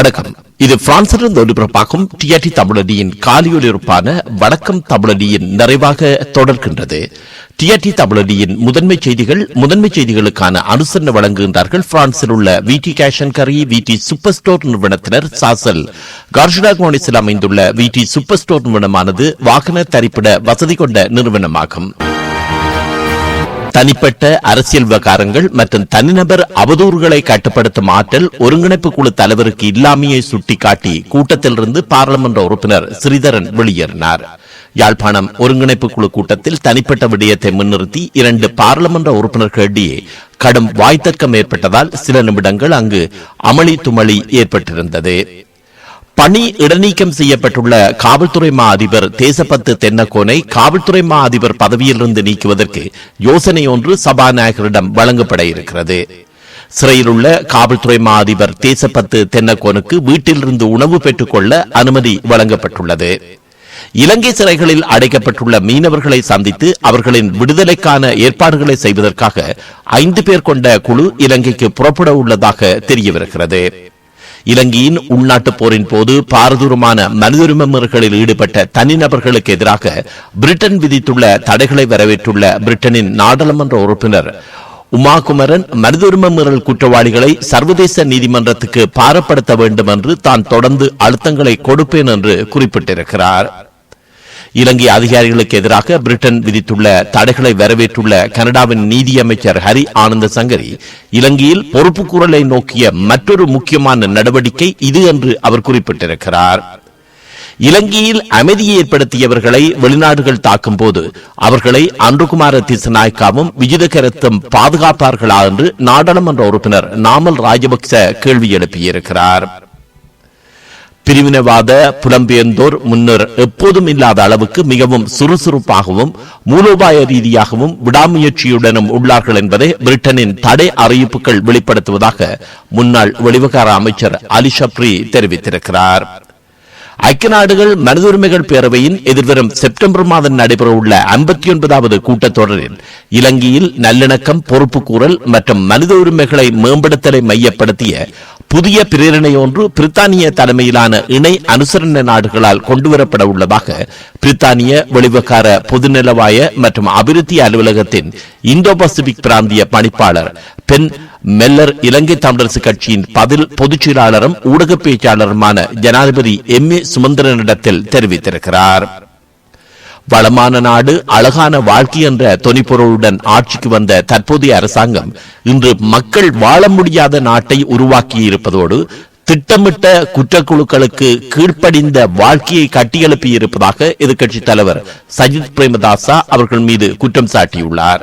வணக்கம். இது பிரான்சிலிருந்து ஒலிபரப்பாகும் டிஆர்டி தமிழடியின் காலியொலிபரப்பான வணக்கம் தமிழடியின் நிறைவாக தொடர்கின்றது. டிஆர்டி தமிழடியின் முதன்மை செய்திகள் முதன்மை செய்திகளுக்கான அனுசரணை வழங்குகின்றார்கள் பிரான்சில் உள்ள வி விடி கேஷன் கரி வி டி சூப்பர் ஸ்டோர் நிறுவனத்தினர் சாசல். கார்ஷிடாகோனிஸில் அமைந்துள்ள வி டி சூப்பர் ஸ்டோர் நிறுவனமானது வாகன தரிப்பிட வசதி கொண்ட நிறுவனமாகும். தனிப்பட்ட அரசியல் விவகாரங்கள் மற்றும் தனிநபர் அவதூறுகளை கட்டுப்படுத்தும் ஆற்றல் ஒருங்கிணைப்பு குழு தலைவருக்கு இல்லாமையை சுட்டிக்காட்டி கூட்டத்திலிருந்து பாராளுமன்ற உறுப்பினர் ஸ்ரீதரன் வெளியேறினார். யாழ்ப்பாணம் ஒருங்கிணைப்பு குழு கூட்டத்தில் தனிப்பட்ட விடயத்தை முன்னிறுத்தி இரண்டு பாராளுமன்ற உறுப்பினர்களிடையே கடும் வாய்த்தர்க்கம் ஏற்பட்டதால் சில நிமிடங்கள் அங்கு அமளி துமளி ஏற்பட்டிருந்தது. பணி இடைநீக்கம் செய்யப்பட்டுள்ள காவல்துறை மா அதிபர் தேசப்பத்து தென்னக்கோனை காவல்துறை மா அதிபர் பதவியிலிருந்து நீக்குவதற்கு யோசனை ஒன்று சபாநாயகரிடம் வழங்கப்பட இருக்கிறது. சிறையில் உள்ள காவல்துறை மா அதிபர் தேசப்பத்து தென்னக்கோனுக்கு வீட்டிலிருந்து உணவு பெற்றுக்கொள்ள அனுமதி வழங்கப்பட்டுள்ளது. இலங்கை சிறைகளில் அடைக்கப்பட்டுள்ள மீனவர்களை சந்தித்து அவர்களின் விடுதலைக்கான ஏற்பாடுகளை செய்வதற்காக ஐந்து பேர் கொண்ட குழு இலங்கைக்கு புறப்பட உள்ளதாக தெரியவிருக்கிறது இலங்கையின் உள்நாட்டுப் போரின் போது பாரதூரமான மனிதுரிமை ஈடுபட்ட தனிநபர்களுக்கு எதிராக பிரிட்டன் விதித்துள்ள தடைகளை வரவேற்றுள்ள பிரிட்டனின் நாடாளுமன்ற உறுப்பினர் உமாகுமரன் மனிதுரிமை மீறல் குற்றவாளிகளை சர்வதேச நீதிமன்றத்துக்கு பாரப்படுத்த வேண்டும் என்று தான் தொடர்ந்து அழுத்தங்களை கொடுப்பேன் என்று குறிப்பிட்டிருக்கிறார். இலங்கை அதிகாரிகளுக்கு எதிராக பிரிட்டன் விதித்துள்ள தடைகளை வரவேற்றுள்ள கனடாவின் நீதியமைச்சர் ஹரி ஆனந்த சங்கரி இலங்கையில் பொறுப்புக்கூறலை நோக்கிய மற்றொரு முக்கியமான நடவடிக்கை இது என்று அவர் குறிப்பிட்டிருக்கிறார். இலங்கையில் அமைதியை ஏற்படுத்தியவர்களை வெளிநாடுகள் தாக்கும் போது அவர்களை அன்றுகுமார திசநாயக்காவும் விஜிதகரத்தும் பாதுகாப்பார்களா என்று நாடாளுமன்ற உறுப்பினர் நாமல் ராஜபக்ச கேள்வி எழுப்பியிருக்கிறார். பிரிவினவாத புலம்பெயர்ந்தோர் முன்னர் எப்போதும் இல்லாத அளவுக்கு மிகவும் சுறுசுறுப்பாகவும் மூலோபாய ரீதியாகவும் விடாமுயற்சியுடனும் உள்ளார்கள் என்பதை பிரிட்டனின் தடை அறிவிப்புகள் வெளிப்படுத்துவதாக முன்னாள் வெளிவகார அமைச்சர் அலி ஷப்ரி தெரிவித்திருக்கிறார். ஐக்கிய நாடுகள் மனித உரிமைகள் பேரவையின் எதிர்வரும் செப்டம்பர் மாதம் நடைபெறவுள்ள ஐம்பத்தி ஒன்பதாவது கூட்டத்தொடரில் இலங்கையில் நல்லிணக்கம் பொறுப்புக்கூறல் மற்றும் மனித உரிமைகளை மேம்படுத்தலை மையப்படுத்திய புதிய பிரேரணை ஒன்று பிரித்தானிய தலைமையிலான இணை அனுசரண நாடுகளால் கொண்டுவரப்பட உள்ளதாக பிரித்தானிய வெளிவகார பொதுநலவாய மற்றும் அபிவிருத்தி அலுவலகத்தின் இந்தோ பசிபிக் பிராந்திய பணிப்பாளர் பென் மெல்லர் இலங்கை தமிழரசு கட்சியின் பதில் பொதுச் செயலாளரும் ஊடக பேச்சாளருமான ஜனாதிபதி எம் ஏ சுமந்திரனிடத்தில் தெரிவித்திருக்கிறார். வளமான நாடு அழகான வாழ்க்கை என்ற தொனிப்பொருளுடன் ஆட்சிக்கு வந்த தற்போதைய அரசாங்கம் இன்று மக்கள் வாழ முடியாத நாட்டை உருவாக்கி இருப்பதோடு திட்டமிட்ட குற்றக்குழுக்களுக்கு கீழ்ப்படிந்த வாழ்க்கையை கட்டியெழுப்பி இருப்பதாக எதிர்க்கட்சித் தலைவர் சஜித் பிரேமதாசா அவர்கள் மீது குற்றம் சாட்டியுள்ளார்.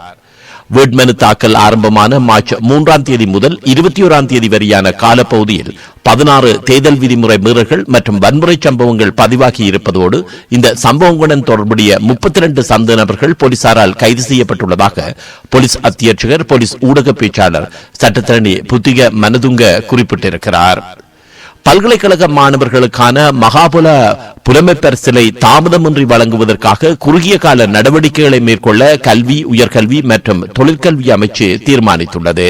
வேட்மனு தாக்கல் ஆரம்பமான மார்ச் மூன்றாம் தேதி முதல் இருபத்தி ஓராம் தேதி வரையான காலப்பகுதியில் பதினாறு தேர்தல் விதிமுறை மீறல்கள் மற்றும் வன்முறை சம்பவங்கள் பதிவாகி இருப்பதோடு இந்த சம்பவங்களுடன் தொடர்புடைய முப்பத்தி இரண்டு சந்த நபர்கள் போலீசாரால் கைது செய்யப்பட்டுள்ளதாக போலீஸ் அத்தியட்சகர் போலீஸ் ஊடக பேச்சாளர் சட்டத்தரணி புத்திக மனதுங்க குறிப்பிட்டிருக்கிறார். பல்கலைக்கழக மாணவர்களுக்கான மகாபுல புலமை சிலை தாமதமின்றி வழங்குவதற்காக குறுகிய கால நடவடிக்கைகளை மேற்கொள்ள கல்வி உயர்கல்வி மற்றும் தொழிற்கல்வி அமைச்சு தீர்மானித்துள்ளது.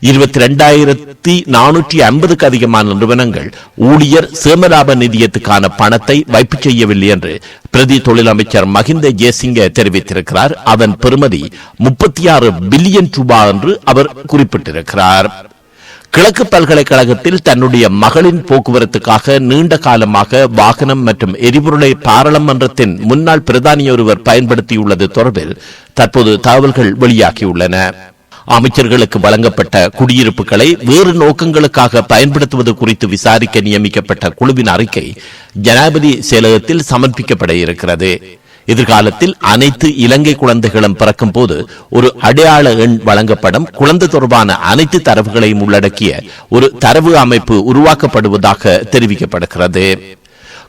இருபத்தி ரெண்டாயிரத்தி நானூற்றி ஐம்பதுக்கு அதிகமான நிறுவனங்கள் ஊழியர் சேமலாப நிதியத்துக்கான பணத்தை வைப்பு செய்யவில்லை என்று பிரதி தொழில் அமைச்சர் மஹிந்த ஜெயசிங்க தெரிவித்திருக்கிறார். அதன் பெறுமதி முப்பத்தி ஆறு பில்லியன் ரூபாய் என்று அவர் குறிப்பிட்டிருக்கிறார். கிழக்கு பல்கலைக்கழகத்தில் தன்னுடைய மகளின் போக்குவரத்துக்காக நீண்ட காலமாக வாகனம் மற்றும் எரிபொருளை பாராளுமன்றத்தின் முன்னாள் பிரதானி ஒருவர் பயன்படுத்தியுள்ளது தொடர்பில் தற்போது தகவல்கள் வெளியாகியுள்ளன. அமைச்சர்களுக்கு வழங்கப்பட்ட குடியிருப்புகளை வேறு நோக்கங்களுக்காக பயன்படுத்துவது குறித்து விசாரிக்க நியமிக்கப்பட்ட குழுவின் அறிக்கை ஜனாதிபதி செயலகத்தில் சமர்ப்பிக்கப்பட இருக்கிறது. எதிர்காலத்தில் அனைத்து இலங்கை குழந்தைகளும் பிறக்கும் போது ஒரு அடையாள எண் வழங்கப்படும். குழந்தை தொடர்பான அனைத்து தரவுகளையும் உள்ளடக்கிய ஒரு தரவு அமைப்பு உருவாக்கப்படுவதாக தெரிவிக்கப்படுகிறது.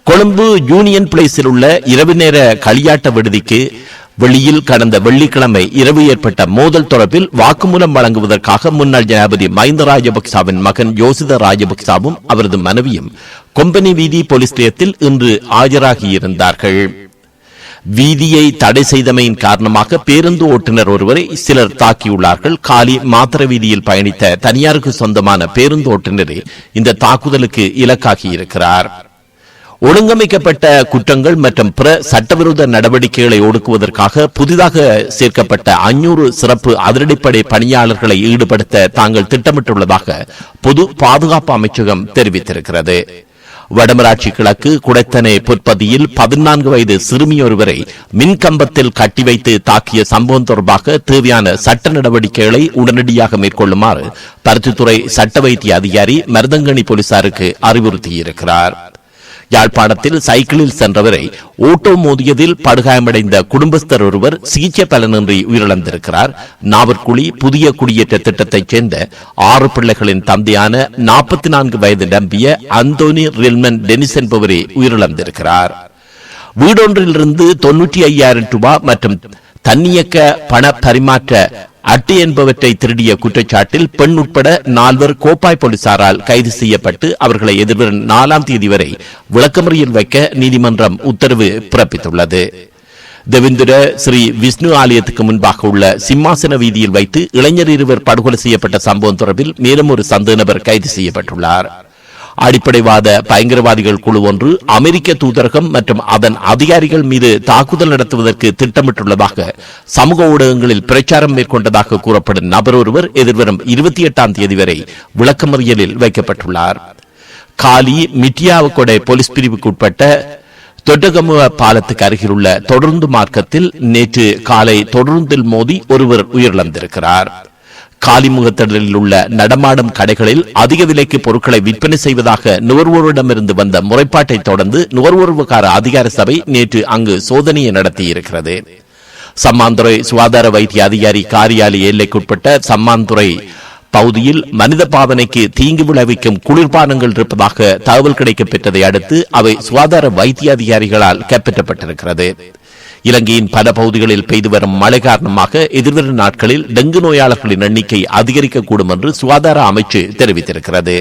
கொழும்பு யூனியன் பிளேஸில் உள்ள இரவு நேர களியாட்ட விடுதிக்கு வெளியில் கடந்த வெள்ளிக்கிழமை இரவு ஏற்பட்ட மோதல் தொடர்பில் வாக்குமூலம் வழங்குவதற்காக முன்னாள் ஜனாபதி மஹிந்த ராஜபக்சாவின் மகன் யோசித ராஜபக்சாவும் அவரது மனைவியும் கொம்பனி வீதி போலீஸ் நிலையத்தில் இன்று ஆஜராகியிருந்தார்கள். வீதியை தடை செய்தமையின் காரணமாக பேருந்து ஓட்டுநர் ஒருவரை சிலர் தாக்கியுள்ளார்கள். காலி மாத்திர வீதியில் பயணித்த தனியாருக்கு சொந்தமான பேருந்து ஓட்டுநரே இந்த தாக்குதலுக்கு இலக்காகி இருக்கிறார் ஒழுங்கமைக்கப்பட்ட குற்றங்கள் மற்றும் பிற சட்டவிரோத நடவடிக்கைகளை ஒடுக்குவதற்காக புதிதாக சேர்க்கப்பட்ட அஞ்சூறு சிறப்பு அதிரடிப்படை பணியாளர்களை ஈடுபடுத்த தாங்கள் திட்டமிட்டுள்ளதாக பொது பாதுகாப்பு அமைச்சகம் தெரிவித்திருக்கிறது. வடமராட்சி கிழக்கு குடைத்தனை புற்பதியில் பதினான்கு வயது சிறுமியொருவரை மின்கம்பத்தில் கட்டி வைத்து தாக்கிய சம்பவம் தொடர்பாக தேவையான சட்ட நடவடிக்கைகளை உடனடியாக மேற்கொள்ளுமாறு பருத்தித்துறை சட்ட வைத்திய அதிகாரி மருதங்கணி போலீசாருக்கு அறிவுறுத்தியிருக்கிறார். யாழ்ப்பாணத்தில் சைக்கிளில் சென்றவரை ஓட்டோ மோதியதில் படுகாயமடைந்த குடும்பஸ்தர் ஒருவர் சிகிச்சை பலனின்றி உயிரிழந்திருக்கிறார். நாவற்குழி புதிய குடியேற்ற திட்டத்தைச் சேர்ந்த ஆறு பிள்ளைகளின் தந்தையான நாற்பத்தி நான்கு வயது நம்பிய அந்தோனி ரில்மன் டெனிஸ் என்பவரே உயிரிழந்திருக்கிறார். வீடொன்றிலிருந்து தொன்னூற்றி ஐயாயிரம் ரூபாய் மற்றும் தன்னியக்க பண பரிமாற்ற அட்டு என்பவற்றை திருடிய குற்றச்சாட்டில் பெண் உட்பட நால்வர் கோப்பாய் போலீசாரால் கைது செய்யப்பட்டு அவர்களை எதிர்வரும் நாலாம் தேதி வரை விளக்கமறியில் வைக்க நீதிமன்றம் உத்தரவு பிறப்பித்துள்ளது. தேவேந்திர ஸ்ரீ விஷ்ணு ஆலயத்துக்கு முன்பாக உள்ள சிம்மாசன வீதியில் வைத்து இளைஞர் இருவர் படுகொலை செய்யப்பட்ட சம்பவம் தொடர்பில் மேலும் ஒரு சந்தேக நபர் கைது செய்யப்பட்டுள்ளார். அடிப்படைவாத பயங்கரவாதிகள் குழு ஒன்று அமெரிக்க தூதரகம் மற்றும் அதன் அதிகாரிகள் மீது தாக்குதல் நடத்துவதற்கு திட்டமிட்டுள்ளதாக சமூக ஊடகங்களில் பிரச்சாரம் மேற்கொண்டதாக கூறப்படும் நபர் ஒருவர் எதிர்வரும் இருபத்தி எட்டாம் தேதி வரை விளக்கமறியலில் வைக்கப்பட்டுள்ளார். காலி மிட்டியாவக்கொடை போலீஸ் பிரிவுக்கு உட்பட்ட தொட்டகமுவ பாலத்துக்கு அருகிலுள்ள தொடருந்து மார்க்கத்தில் நேற்று காலை தொடருந்தில் மோதி ஒருவர் உயிரிழந்திருக்கிறார். காலிமுகத்திடலில் உள்ள நடமாடும் கடைகளில் அதிக விலைக்கு பொருட்களை விற்பனை செய்வதாக நுகர்வோரிடமிருந்து வந்த முறைப்பாட்டை தொடர்ந்து நுகர்வோர்வுக்கார அதிகார சபை நேற்று அங்கு சோதனையை நடத்தியிருக்கிறது. சம்மாந்துறை சுகாதார வைத்திய அதிகாரி காரியாலய எல்லைக்குட்பட்ட சம்மாந்துறை பகுதியில் மனித பாவனைக்கு தீங்கு விளைவிக்கும் குளிர்பானங்கள் இருப்பதாக தகவல் கிடைக்கப்பெற்றதை அடுத்து அவை சுகாதார வைத்திய அதிகாரிகளால் கைப்பற்றப்பட்டிருக்கிறது. இலங்கையின் பல பகுதிகளில் பெய்து வரும் மழை காரணமாக எதிர்வரும் நாட்களில் டெங்கு நோயாளர்களின் எண்ணிக்கை அதிகரிக்கக்கூடும் என்று சுகாதார அமைச்சு தெரிவித்திருக்கிறது.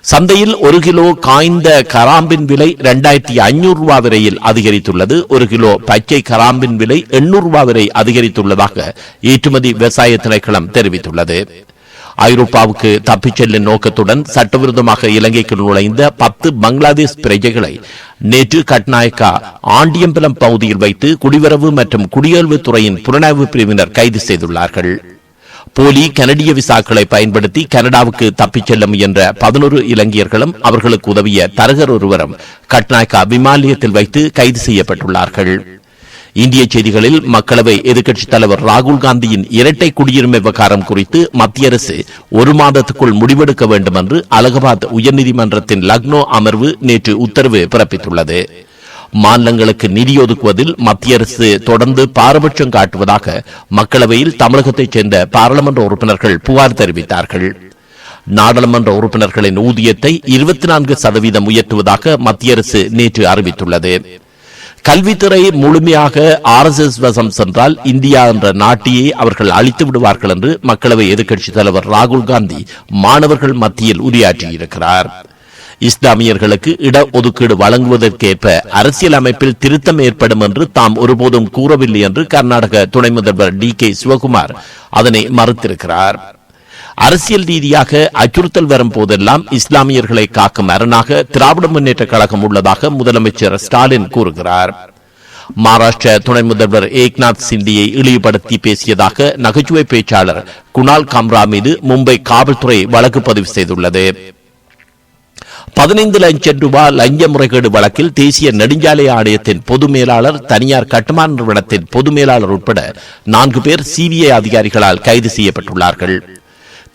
சந்தையில் ஒரு கிலோ காய்ந்த கராம்பின் விலை இரண்டாயிரத்தி ஐநூறு ரூபாய் வரையில் அதிகரித்துள்ளது. ஒரு கிலோ பச்சை கராம்பின் விலை எண்ணூறு ரூபாய் வரை அதிகரித்துள்ளதாக ஏற்றுமதி விவசாய திணைக்களம் தெரிவித்துள்ளது. ஐரோப்பாவுக்கு தப்பிச் செல்லும் நோக்கத்துடன் சட்டவிரோதமாக இலங்கைக்கு நுழைந்த பத்து பங்களாதேஷ் பிரஜைகளை நேற்று கட்நாயக்கா ஆண்டியம்பலம் பகுதியில் வைத்து குடிவரவு மற்றும் குடியேழ்வு துறையின் புலனாய்வு பிரிவினர் கைது செய்துள்ளார்கள். போலி கனடிய விசாக்களை பயன்படுத்தி கனடாவுக்கு தப்பிச் செல்ல முயன்ற பதினோரு இலங்கையர்களும் அவர்களுக்கு உதவிய தரகர் ஒருவரும் கட்நாயக்கா விமானியத்தில் வைத்து கைது செய்யப்பட்டுள்ளார்கள். இந்திய செய்திகளில் மக்களவை எதிர்க்கட்சித் தலைவர் ராகுல் காந்தியின் இரட்டை குடியுரிமை விவகாரம் குறித்து மத்திய அரசு ஒரு மாதத்துக்குள் முடிவெடுக்க வேண்டும் என்று அலகாபாத் உயர்நீதிமன்றத்தின் லக்னோ அமர்வு நேற்று உத்தரவு பிறப்பித்துள்ளது. மாநிலங்களுக்கு நிதி ஒதுக்குவதில் மத்திய அரசு தொடர்ந்து பாரபட்சம் காட்டுவதாக மக்களவையில் தமிழகத்தைச் சேர்ந்த பாராளுமன்ற உறுப்பினர்கள் புகார் தெரிவித்தார்கள். நாடாளுமன்ற உறுப்பினர்களின் ஊதியத்தை இருபத்தி நான்கு சதவீதம் உயர்த்துவதாக மத்திய அரசு நேற்று அறிவித்துள்ளது. கல்வித்துறை முழுமையாக ஆர் எஸ் எஸ் வசம் சென்றால் இந்தியா என்ற நாட்டையே அவர்கள் அழித்து விடுவார்கள் என்று மக்களவை எதிர்க்கட்சித் தலைவர் ராகுல் காந்தி மாணவர்கள் மத்தியில் உரையாற்றியிருக்கிறார். இஸ்லாமியர்களுக்கு இட ஒதுக்கீடு வழங்குவதற்கேற்ப அரசியல் அமைப்பில் திருத்தம் ஏற்படும் என்று தாம் ஒருபோதும் கூறவில்லை என்று கர்நாடக துணை முதல்வர் டி கே சிவகுமார் அதனை மறுத்திருக்கிறார். அரசியல் ரீதியாக அச்சுறுத்தல் வரும் போதெல்லாம் இஸ்லாமியர்களை காக்கும் அரணாக திராவிட முன்னேற்ற கழகம் உள்ளதாக முதலமைச்சர் ஸ்டாலின் கூறுகிறார். மகாராஷ்டிர துணை முதல்வர் ஏக்நாத் சிண்டியை இழிவுபடுத்தி பேசியதாக நகைச்சுவை பேச்சாளர் குணால் காம்ரா மீது மும்பை காவல்துறை வழக்கு பதிவு செய்துள்ளது. பதினைந்து லட்சம் ரூபாய் லஞ்ச முறைகேடு வழக்கில் தேசிய நெடுஞ்சாலை ஆணையத்தின் பொது மேலாளர் தனியார் கட்டுமான நிறுவனத்தின் பொது மேலாளர் உட்பட நான்கு பேர் சிபிஐ அதிகாரிகளால் கைது செய்யப்பட்டுள்ளார்கள்.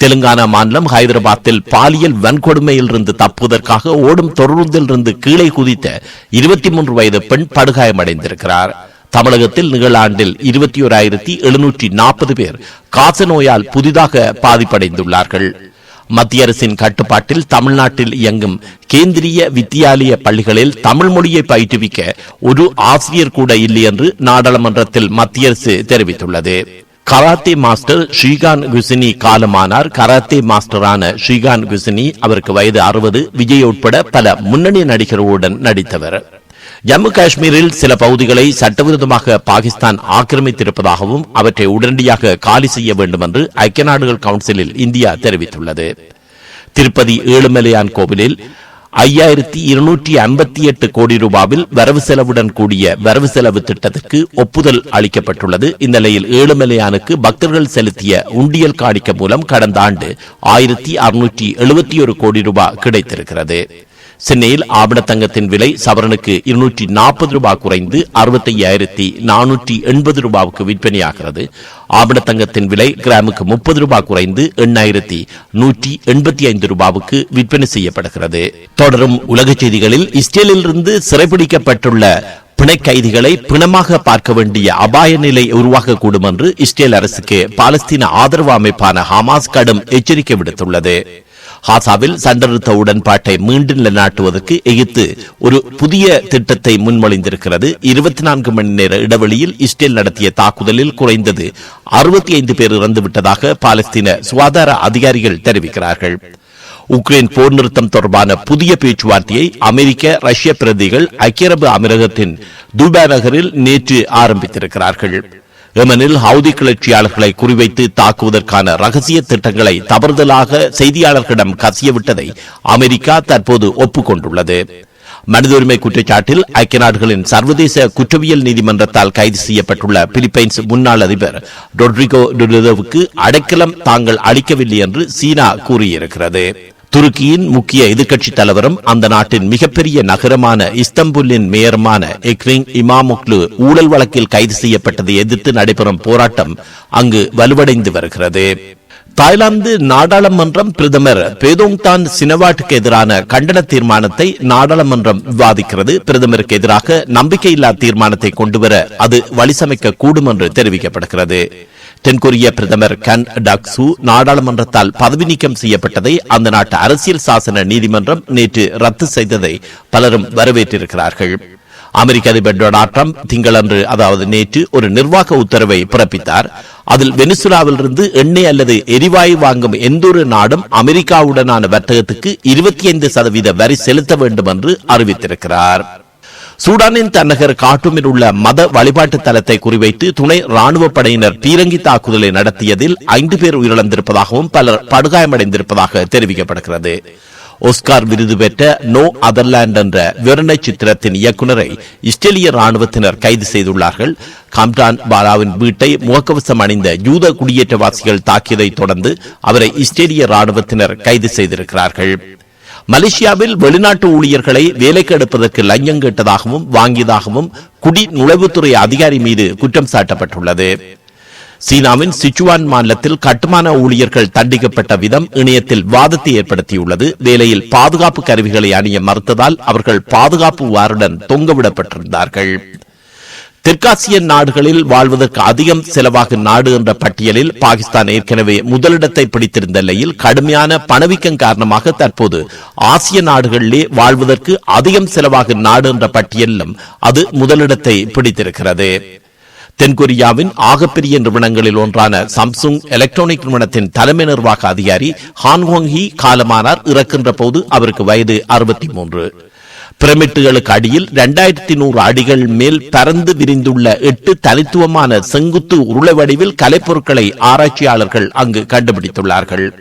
தெலுங்கானா மாநிலம் ஹைதராபாத்தில் பாலியல் வன்கொடுமையிலிருந்து தப்புவதற்காக ஓடும் தொடர்ந்திலிருந்து கீழே குதித்த இருபத்தி மூன்று வயது பெண் படுகாயமடைந்திருக்கிறார். தமிழகத்தில் நிகழாண்டில் இருபத்தி ஓராயிரத்தி எழுநூற்றி நாற்பது பேர் காச நோயால் புதிதாக பாதிப்படைந்துள்ளார்கள். மத்திய அரசின் கட்டுப்பாட்டில் தமிழ்நாட்டில் இயங்கும் கேந்திரிய வித்தியாலய பள்ளிகளில் தமிழ் மொழியை பயிற்றுவிக்க ஒரு ஆசிரியர் கூட இல்லை என்று நாடாளுமன்றத்தில் மத்திய அரசு தெரிவித்துள்ளது. கராத்தே மாஸ்டர் ஸ்ரீகாந்த் குசினி காலமானார். கராத்தே மாஸ்டரான ஸ்ரீகாந்த் குசினி அவருக்கு வயது அறுபது விஜய் உட்பட பல முன்னணி நடிகர்களுடன் நடித்தவர். ஜம்மு காஷ்மீரில் சில பகுதிகளை சட்டவிரோதமாக பாகிஸ்தான் ஆக்கிரமித்திருப்பதாகவும் அவற்றை உடனடியாக காலி செய்ய வேண்டும் என்று ஐக்கிய நாடுகள் கவுன்சிலில் இந்தியா தெரிவித்துள்ளது. திருப்பதி ஏழுமலையான் கோவிலில் ஐயாயிரத்தி இருநூற்றி ஐம்பத்தி எட்டு கோடி ரூபாவில் வரவு செலவுடன் கூடிய வரவு செலவு திட்டத்திற்கு ஒப்புதல் அளிக்கப்பட்டுள்ளது. இந்த நிலையில் ஏழுமலையானுக்கு பக்தர்கள் செலுத்திய உண்டியல் காணிக்க மூலம் கடந்த ஆண்டு ஆயிரத்தி அறுநூற்றி எழுபத்தி ஒரு கோடி ரூபாய் கிடைத்திருக்கிறது. சென்னையில் ஆபணத்தங்கத்தின் விலை சவரனுக்கு இருநூற்றி நாற்பது ரூபாய் குறைந்து அறுபத்தையாயிரத்தி நானூற்றி எண்பது ரூபாவுக்கு விற்பனையாகிறது. ஆபணத்தங்கத்தின் விலை கிராமுக்கு முப்பது ரூபாய் குறைந்து எண்ணாயிரத்தி நூற்றி எண்பத்தி ஐந்து ரூபாவுக்கு விற்பனை செய்யப்படுகிறது. தொடரும் உலக செய்திகளில் இஸ்ரேலிலிருந்து சிறைபிடிக்கப்பட்டுள்ள பிணை கைதிகளை பிணமாக பார்க்க வேண்டிய அபாய நிலை உருவாகக்கூடும் என்று இஸ்ரேல் அரசுக்கு பாலஸ்தீன ஆதரவு அமைப்பான ஹமாஸ் கடும் எச்சரிக்கை விடுத்துள்ளது. ஹாசாவில் சண்டநிறுத்த உடன்பாட்டை மீண்டும் நிலைநாட்டுவதற்கு எகிப்து ஒரு புதிய திட்டத்தை முன்மொழிந்திருக்கிறது. இருபத்தி நான்கு மணி நேர இடைவெளியில் இஸ்ரேல் நடத்திய தாக்குதலில் குறைந்தது அறுபத்தி ஐந்து பேர் இறந்துவிட்டதாக பாலஸ்தீன சுகாதார அதிகாரிகள் தெரிவிக்கிறார்கள். உக்ரைன் போர் நிறுத்தம் தொடர்பான புதிய பேச்சுவார்த்தையை அமெரிக்க ரஷ்ய பிரதிகள் ஐக்கிய அரபு அமீரகத்தின் துபா நகரில் நேற்று ஆரம்பித்திருக்கிறார்கள். எமனில் ஹவுதி கிளர்ச்சியாளர்களை குறிவைத்து தாக்குவதற்கான ரகசிய திட்டங்களை தவறுதலாக செய்தியாளர்களிடம் கசியவிட்டதை அமெரிக்கா தற்போது ஒப்புக்கொண்டுள்ளது. மனித உரிமை குற்றச்சாட்டில் ஐக்கிய நாடுகளின் சர்வதேச குற்றவியல் நீதிமன்றத்தால் கைது செய்யப்பட்டுள்ள பிலிப்பைன்ஸ் முன்னாள் அதிபர் ரொட்ரிகோ டுடோவுக்கு அடைக்கலம் தாங்கள் அளிக்கவில்லை என்று சீனா கூறியிருக்கிறது. துருக்கியின் முக்கிய எதிர்க்கட்சி தலைவரும் அந்த நாட்டின் மிகப்பெரிய நகரமான இஸ்தம்புல்லின் மேயருமான எக்ரிங் இமாமுக்லு ஊழல் வழக்கில் கைது செய்யப்பட்டதை எதிர்த்து நடைபெறும் போராட்டம் அங்கு வலுவடைந்து வருகிறது. தாய்லாந்து நாடாளுமன்றம் பிரதமர் பேதோங்தான் சினவாட்டுக்கு எதிரான கண்டன தீர்மானத்தை நாடாளுமன்றம் விவாதிக்கிறது. பிரதமருக்கு எதிராக நம்பிக்கையில்லா தீர்மானத்தை கொண்டுவர அது வழிசமைக்க கூடும் என்று தெரிவிக்கப்படுகிறது. தென்கொரிய பிரதமர் கன் டக்சு நாடாளுமன்றத்தால் பதவி நீக்கம் செய்யப்பட்டதை அந்த நாட்டு அரசியல் சாசன நீதிமன்றம் நேற்று ரத்து செய்ததை பலரும் வரவேற்றிருக்கிறார்கள். அமெரிக்க அதிபர் டொனால்ட் ட்ரம்ப் திங்களன்று அதாவது நேற்று ஒரு நிர்வாக உத்தரவை பிறப்பித்தார். அதில் வெனிசுலாவிலிருந்து எண்ணெய் அல்லது எரிவாயு வாங்கும் எந்தொரு நாடும் அமெரிக்காவுடனான வர்த்தகத்துக்கு இருபத்தி ஐந்து சதவீத வரி செலுத்த வேண்டும் என்று அறிவித்திருக்கிறார். சூடானின் தன்னகர் காட்டுமில் உள்ள மத வழிபாட்டு தலத்தை குறிவைத்து துணை ராணுவ படையினர் பீரங்கி தாக்குதலை நடத்தியதில் ஐந்து பேர் உயிரிழந்திருப்பதாகவும் பலர் படுகாயமடைந்திருப்பதாக தெரிவிக்கப்படுகிறது. ஒஸ்கார் விருது பெற்ற நோ அதர்லாண்ட் என்ற விவரணை சித்திரத்தின் இயக்குநரை இஸ்ரேலிய ராணுவத்தினர் கைது செய்துள்ளார்கள். காம்டான் பாலாவின் வீட்டை முகக்கவசம் அணிந்த யூத குடியேற்றவாசிகள் தாக்கியதை தொடர்ந்து அவரை இஸ்ரேலிய ராணுவத்தினர் கைது செய்திருக்கிறார்கள். மலேசியாவில் வெளிநாட்டு ஊழியர்களை வேலைக்கு எடுப்பதற்கு லஞ்சம் கேட்டதாகவும் வாங்கியதாகவும் குடி நுழைவுத்துறை அதிகாரி மீது குற்றம் சாட்டப்பட்டுள்ளது. சீனாவின் சிச்சுவான் மாநிலத்தில் கட்டுமான ஊழியர்கள் தண்டிக்கப்பட்ட விதம் இணையத்தில் வாதத்தை ஏற்படுத்தியுள்ளது. வேலையில் பாதுகாப்பு கருவிகளை அணிய மறுத்ததால் அவர்கள் பாதுகாப்பு வாருடன் தொங்கவிடப்பட்டிருந்தார்கள். தெற்காசிய நாடுகளில் வாழ்வதற்கு அதிகம் செலவாகும் நாடு என்ற பட்டியலில் பாகிஸ்தான் ஏற்கனவே முதலிடத்தை பிடித்திருந்த நிலையில் கடுமையான பணவீக்கம் காரணமாக தற்போது ஆசிய நாடுகளிலே வாழ்வதற்கு அதிகம் செலவாகும் நாடு என்ற பட்டியலிலும் அது முதலிடத்தை பிடித்திருக்கிறது. தென்கொரியாவின் ஆகப்பெரிய நிறுவனங்களில் ஒன்றான சாம்சுங் எலக்ட்ரானிக் நிறுவனத்தின் தலைமை நிர்வாக அதிகாரி ஹான்ஹோங் ஹி காலமானார் இறக்கின்ற போது அவருக்கு வயது அறுபத்தி மூன்று. பிரமிட்டுகளுக்கு அடியில் இரண்டாயிரத்தி நூறு அடிகள் மேல் பறந்து விரிந்துள்ள எட்டு தனித்துவமான செங்குத்து உருளை வடிவில் கலைப்பொருட்களை ஆராய்ச்சியாளர்கள் அங்கு கண்டுபிடித்துள்ளார்கள்.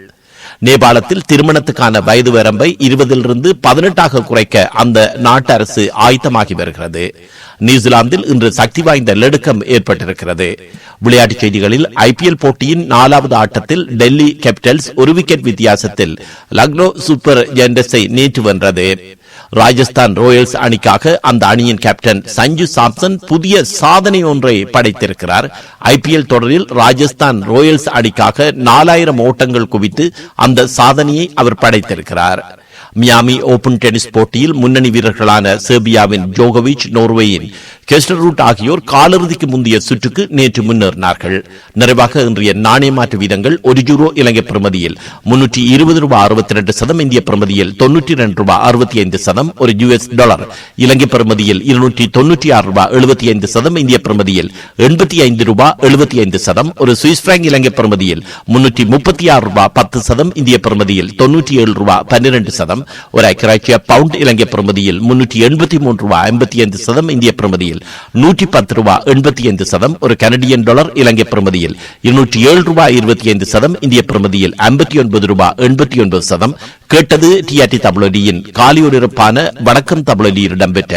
நேபாளத்தில் திருமணத்துக்கான வயது வரம்பை இருபதிலிருந்து பதினெட்டாக குறைக்க அந்த நாட்டு அரசு ஆயத்தமாகி வருகிறது. நியூசிலாந்தில் இன்று சக்தி வாய்ந்த நெடுக்கம் ஏற்பட்டிருக்கிறது. விளையாட்டுச் செய்திகளில் ஐபிஎல் போட்டியின் நாலாவது ஆட்டத்தில் டெல்லி கேபிட்டல்ஸ் ஒரு விக்கெட் வித்தியாசத்தில் லக்னோ சூப்பர் ஜெயண்டஸை நேற்று வென்றது. ராஜஸ்தான் ராயல்ஸ் அணிக்காக அந்த அணியின் கேப்டன் சஞ்சு சாம்சன் புதிய சாதனை ஒன்றை படைத்திருக்கிறார். ஐபிஎல் தொடரில் ராஜஸ்தான் ராயல்ஸ் அணிக்காக நாலாயிரம் ஓட்டங்கள் குவித்து அந்த சாதனையை அவர் படைத்திருக்கிறார். மியாமி ஓபன் டென்னிஸ் போட்டியில் முன்னணி வீரர்களான சேர்பியாவின் ஜோகோவிச் நோர்வேயின் கெஸ்டர்ரூட் ஆகியோர் காலிறுதிக்கு முந்தைய சுற்றுக்கு நேற்று முன்னேறினார்கள். நிறைவாக இன்றைய நாணய மாற்று வீதங்கள் ஒரு யூரோ இலங்கை பிரமதியில் முன்னூற்றி இருபது ரூபாய் அறுபத்தி ரெண்டு சதம் இந்திய பிரமதியில் தொன்னூற்றி இரண்டு ரூபாய் அறுபத்தி ஐந்து சதம் ஒரு யுஎஸ் டாலர். இலங்கை பிரமதியில் இருநூற்றி தொன்னூற்றி ஆறு ரூபாய் எழுபத்தி ஐந்து சதம் இந்திய பிரமதியில் எண்பத்தி ஐந்து ரூபாய் எழுபத்தி ஐந்து சதம் ஒரு சுவிஸ் பிராங்க் இலங்கை பிரமதியில் முன்னூற்றி முப்பத்தி ஆறு ரூபாய் பத்து சதம் இந்திய பிரமதியில் தொன்னூற்றி ஏழு ரூபாய் பன்னிரண்டு சதம் சதம் ஒரு ஐக்கியராட்சிய பவுண்ட் இலங்கை பிரமதியில் முன்னூற்றி எண்பத்தி மூன்று ரூபாய் ஐம்பத்தி ஐந்து சதம் இந்திய பிரமதியில் நூற்றி பத்து ரூபாய் எண்பத்தி ஐந்து சதம் ஒரு கனடியன் டாலர் இலங்கை பிரமதியில் இருநூற்றி ஏழு ரூபாய் இருபத்தி ஐந்து சதம் இந்திய பிரமதியில் ஐம்பத்தி ஒன்பது ரூபாய் எண்பத்தி ஒன்பது சதம் கேட்டது டிஆர்டி தமிழொலியின் காலியொலிருப்பான வணக்கம் தமிழொலியில் இடம்பெற்ற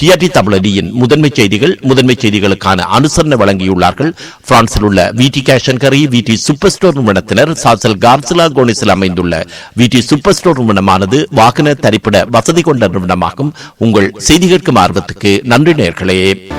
டிஆர்டி தமிழொலியின் முதன்மை செய்திகள் முதன்மை செய்திகளுக்கான அனுசரணை வழங்கியுள்ளார்கள். பிரான்சில் உள்ள விடி கேஷன் கரி விடி சூப்பர் ஸ்டோர் நிறுவனத்தினர் சாசல் கார்சிலா கோனிஸில் அமைந்துள்ள விடி சூப்பர் ஸ்டோர் நிறுவனமானது வாகன தரிப்பிட வசதி கொண்ட நிறுவனமாகும். உங்கள் செய்தி கேட்கும் ஆர்வத்துக்கு நன்றி நேர்களே